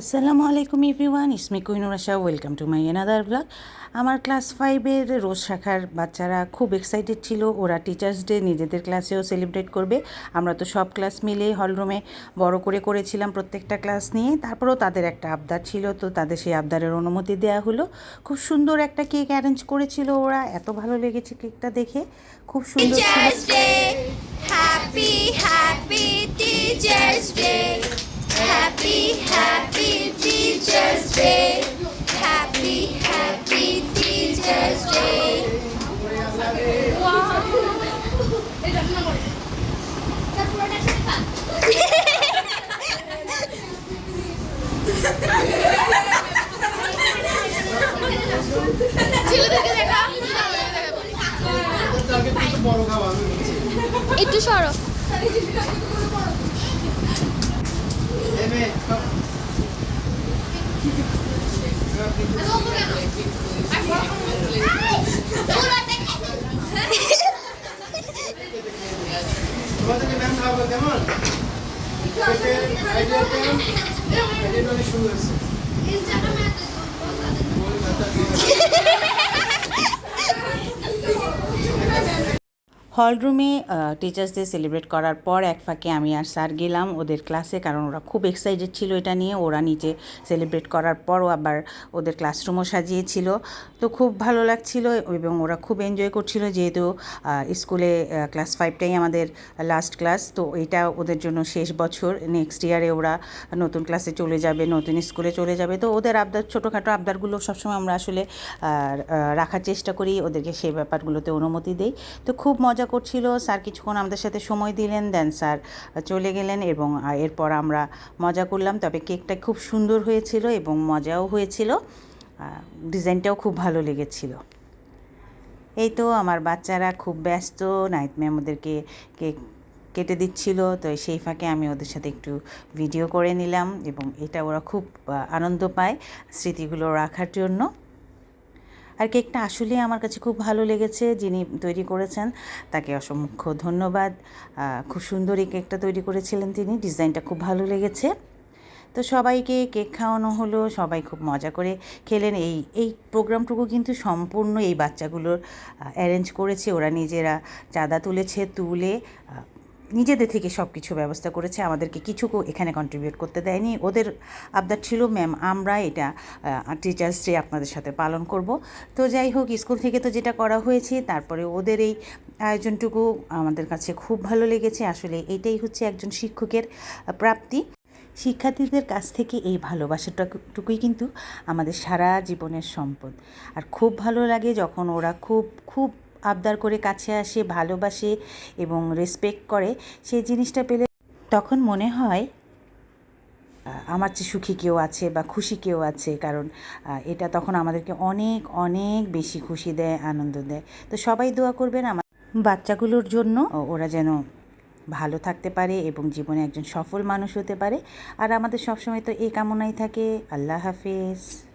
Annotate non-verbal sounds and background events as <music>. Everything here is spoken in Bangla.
আসসালামু আলাইকুম everyone ইসমি Kuinur Asha welcome to my another blog আমার ক্লাস ফাইভের রোজ শাখার বাচ্চারা খুব এক্সাইটেড ছিল। ওরা টিচার্স ডে নিজেদের ক্লাসেও সেলিব্রেট করবে। আমরা তো সব ক্লাস মিলে হলরুমে বড় করে করেছিলাম প্রত্যেকটা ক্লাস নিয়ে। তারপরেও তাদের একটা আবদার ছিল তো তাদের সেই আবদারের অনুমতি দেওয়া হলো। খুব সুন্দর একটা কেক অ্যারেঞ্জ করেছিল ওরা। এত ভালো লেগেছে কেকটা দেখে। খুব সুন্দর ছিল। Teachers Day. Happy, happy Teachers Day. Happy, happy Teachers Day. একটু সরো <laughs> <laughs> তোমাদেরকে ম্যাম খাব কেমন আইডিয়া কেমন আইডিয়া অনেক সুন্দর আছে হলরুমে টিচার্স ডে সেলিব্রেট করার পর এক ফাঁকে আমি আর স্যার গেলাম ওদের ক্লাসে কারণ ওরা খুব এক্সাইটেড ছিল এটা নিয়ে। ওরা নিচে সেলিব্রেট করার পরও আবার ওদের ক্লাসরুমও সাজিয়েছিল। তো খুব ভালো লাগছিল এবং ওরা খুব এনজয় করছিল যেহেতু স্কুলে ক্লাস ফাইভটাই আমাদের লাস্ট ক্লাস তো এটা ওদের জন্য শেষ বছর। নেক্সট ইয়ারে ওরা নতুন ক্লাসে চলে যাবে, নতুন স্কুলে চলে যাবে। তো ওদের আবদার, ছোটোখাটো আবদারগুলো সবসময় আমরা আসলে রাখার চেষ্টা করি। ওদেরকে সেই ব্যাপারগুলোতে অনুমতি দেই। তো খুব মজা করছিল, স্যার কিছুক্ষণ আমাদের সাথে সময় দিলেন, দেন স্যার চলে গেলেন এবং এরপর আমরা মজা করলাম। তবে কেকটা খুব সুন্দর হয়েছিল এবং মজাও হয়েছিল ডিজাইনটাও খুব ভালো লেগেছিল। এই তো আমার বাচ্চারা খুব ব্যস্ত নাইট ম্যাম ওদেরকে কেক কেটে দিচ্ছিল, তো সেই ফাঁকে আমি ওদের সাথে একটু ভিডিও করে নিলাম এবং এটা ওরা খুব আনন্দ পায় স্মৃতিগুলো রাখার জন্য। আর কেকটা আসলে আমার কাছে খুব ভালো লেগেছে, যিনি তৈরি করেছেন তাকে অসংখ্য ধন্যবাদ। খুব সুন্দর এই কেকটা তৈরি করেছিলেন তিনি, ডিজাইনটা খুব ভালো লেগেছে। তো সবাইকে কেক খাওয়ানো হলো, সবাই খুব মজা করে খেলেন। এই এই প্রোগ্রামটুকু কিন্তু সম্পূর্ণ এই বাচ্চাগুলোর অ্যারেঞ্জ করেছে। ওরা নিজেরা চাঁদা তুলেছে, তুলে নিজেদের থেকে সব কিছু ব্যবস্থা করেছে। আমাদেরকে কিছু এখানে কন্ট্রিবিউট করতে দেয়নি। ওদের আবদার ছিল, ম্যাম, আমরা এটা টিচার্স ডে আপনাদের সাথে পালন করব। তো যাই হোক, স্কুল থেকে তো যেটা করা হয়েছে, তারপরে ওদের এই আয়োজনটুকু আমাদের কাছে খুব ভালো লেগেছে। আসলে এটাই হচ্ছে একজন শিক্ষকের প্রাপ্তি। শিক্ষার্থীদের কাছ থেকে এই ভালোবাসাটাটুকুই কিন্তু আমাদের সারা জীবনের সম্পদ। আর খুব ভালো লাগে যখন ওরা খুব খুব আবদার করে কাছে আসে, ভালোবাসে এবং রেসপেক্ট করে, সেই জিনিসটা পেলে তখন মনে হয় আমার চেয়ে সুখী কেউ আছে বা খুশি কেউ আছে। কারণ এটা তখন আমাদেরকে অনেক অনেক বেশি খুশি দেয়, আনন্দ দেয়। তো সবাই দোয়া করবেন আমার বাচ্চাগুলোর জন্য। ওরা যেন ভালো থাকতে পারে এবং জীবনে একজন সফল মানুষ হতে পারে। আর আমাদের সবসময় তো এই কামনাই থাকে। আল্লাহ হাফেজ।